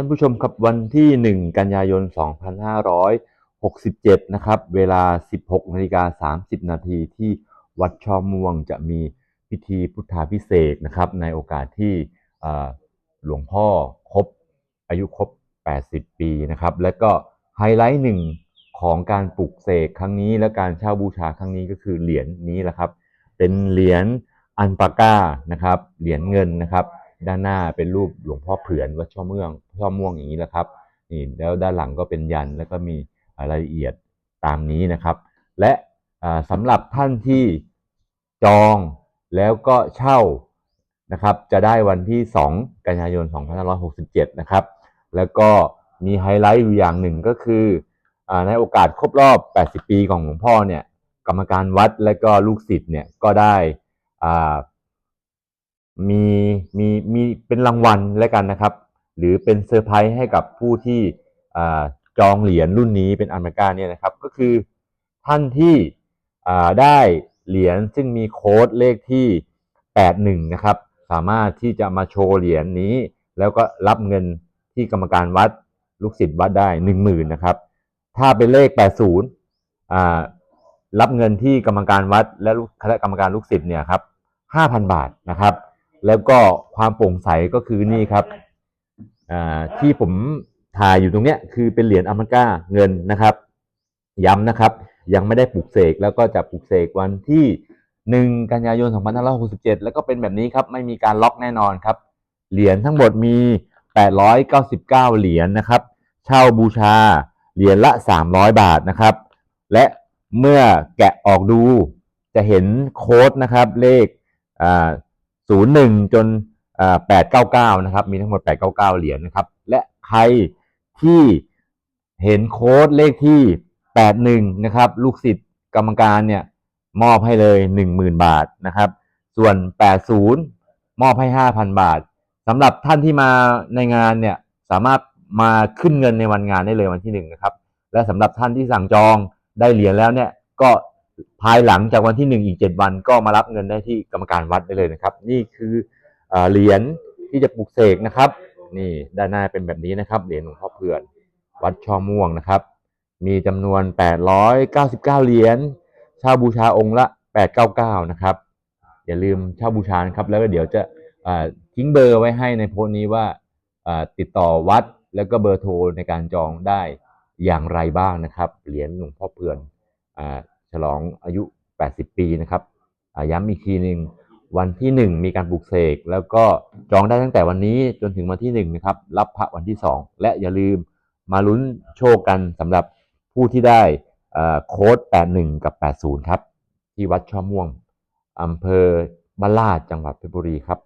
ท่านผู้ชมครับวันที่ 1 กันยายน 2567 นะครับ เวลา 16นาฬิกา30 นาทีที่วัดช่อม่วงจะมีพิธีพุทธาพิเศษนะครับ ในโอกาสที่หลวงพ่อครบอายุครบ 80 ปีนะครับ และก็ไฮไลท์หนึ่งของการปลุกเสกครั้งนี้และการเช่าบูชาครั้งนี้ก็คือเหรียญนี้แหละครับ เป็นเหรียญอันปาก้านะครับ เหรียญเงินนะครับ ด้านหน้าเป็นรูปหลวงพ่อเผือนวัดช่อเมืองช่อม่วงอย่างนี้แหละครับนี่แล้วด้านหลังก็เป็นยันแล้วก็มีรายละเอียดตามนี้นะครับ และอ่าสำหรับท่านที่จองแล้วก็เช่านะครับ จะได้วันที่ 2 กันยายน 2567 นะครับ แล้วก็มีไฮไลท์อยู่อย่างหนึ่งก็คืออในโอกาสครบรอบ 80 ปีของหลวงพ่อเนี่ยกรรมการวัดและก็ลูกศิษย์เนี่ยก็ได้อ่า มีมีมีเป็นรางวัลแล้วกันนะครับ หรือเป็นเซอร์ไพรส์ให้กับผู้ที่จองเหรียญรุ่นนี้เป็นอันมาก้าเนี่ยนะครับ ก็คือท่านที่ได้เหรียญซึ่งมีโค้ดเลขที่ 81 นะครับ สามารถที่จะมาโชว์เหรียญนี้ แล้วก็รับเงินที่กรรมการวัดลูกศิษย์วัดได้ 10,000นะครับ ถ้าเป็นเลข 80อ่ารับเงินที่กรรมการวัดและคณะกรรมการลูกศิษย์เนี่ยครับ5,000 บาทนะครับ แล้วก็ความโปร่งใสก็คือนี่ครับที่ผมถ่ายอยู่ตรงเนี้ยคือเป็นเหรียญอเมริกาเงินนะครับ ย้ำนะครับ ยังไม่ได้ปลุกเสกแล้วก็จะปลุกเสกวันที่ 1 กันยายน 2567 แล้วก็เป็นแบบนี้ครับ ไม่มีการล็อกแน่นอนครับ เหรียญทั้งหมดมี 899 เหรียญนะครับ เช่าบูชาเหรียญละ 300 บาทนะครับ และเมื่อแกะออกดูจะเห็นโค้ดนะครับเลขอ่า 01 จนอ่า899 นะครับ มีทั้งหมด 899 เหรียญนะครับ และใครที่เห็นโค้ดเลขที่ 81 นะครับ ลูกศิษย์กรรมการเนี่ย มอบให้เลย 10,000 บาทนะครับ ส่วน 80 มอบให้ 5,000 บาทสำหรับท่านที่มาในงานเนี่ย สามารถมาขึ้นเงินในวันงานได้เลยวันที่1นะครับ และสำหรับท่านที่สั่งจองได้เหรียญแล้วเนี่ย ก็ ภายหลังจากวันที่ 1 อีก 7 วันก็มารับเงินได้ที่กรรมการวัดได้เลยนะครับ นี่คือเอ่อเหรียญที่จะปลุกเสกนะครับ นี่ด้านหน้าเป็นแบบนี้นะครับเหรียญหลวงพ่อเพื่อนวัดช่อม่วงนะครับ มีจำนวน 899 เหรียญเช่าบูชาองค์ละ 899 นะครับ อย่าลืมเช่าบูชานะครับ แล้วก็เดี๋ยวจะทิ้งเบอร์ไว้ให้ในโพสต์นี้ว่าติดต่อวัดแล้วก็เบอร์โทรในการจองได้อย่างไรบ้างนะครับ เหรียญหลวงพ่อเพื่อนอ ฉลองอายุ 80 ปีนะครับย้ำอีกทีหนึ่งวันที่ 1 มีการปลุกเสก แล้วก็จองได้ตั้งแต่วันนี้จนถึงวันที่ 1 นะครับ รับพระวันที่ 2 และอย่าลืมมาลุ้นโชคกันสำหรับผู้ที่ได้โค้ด 81 กับ 80 ครับ ที่วัดช่อม่วงอำเภอบ้านลาดจังหวัดเพชรบุรีครับ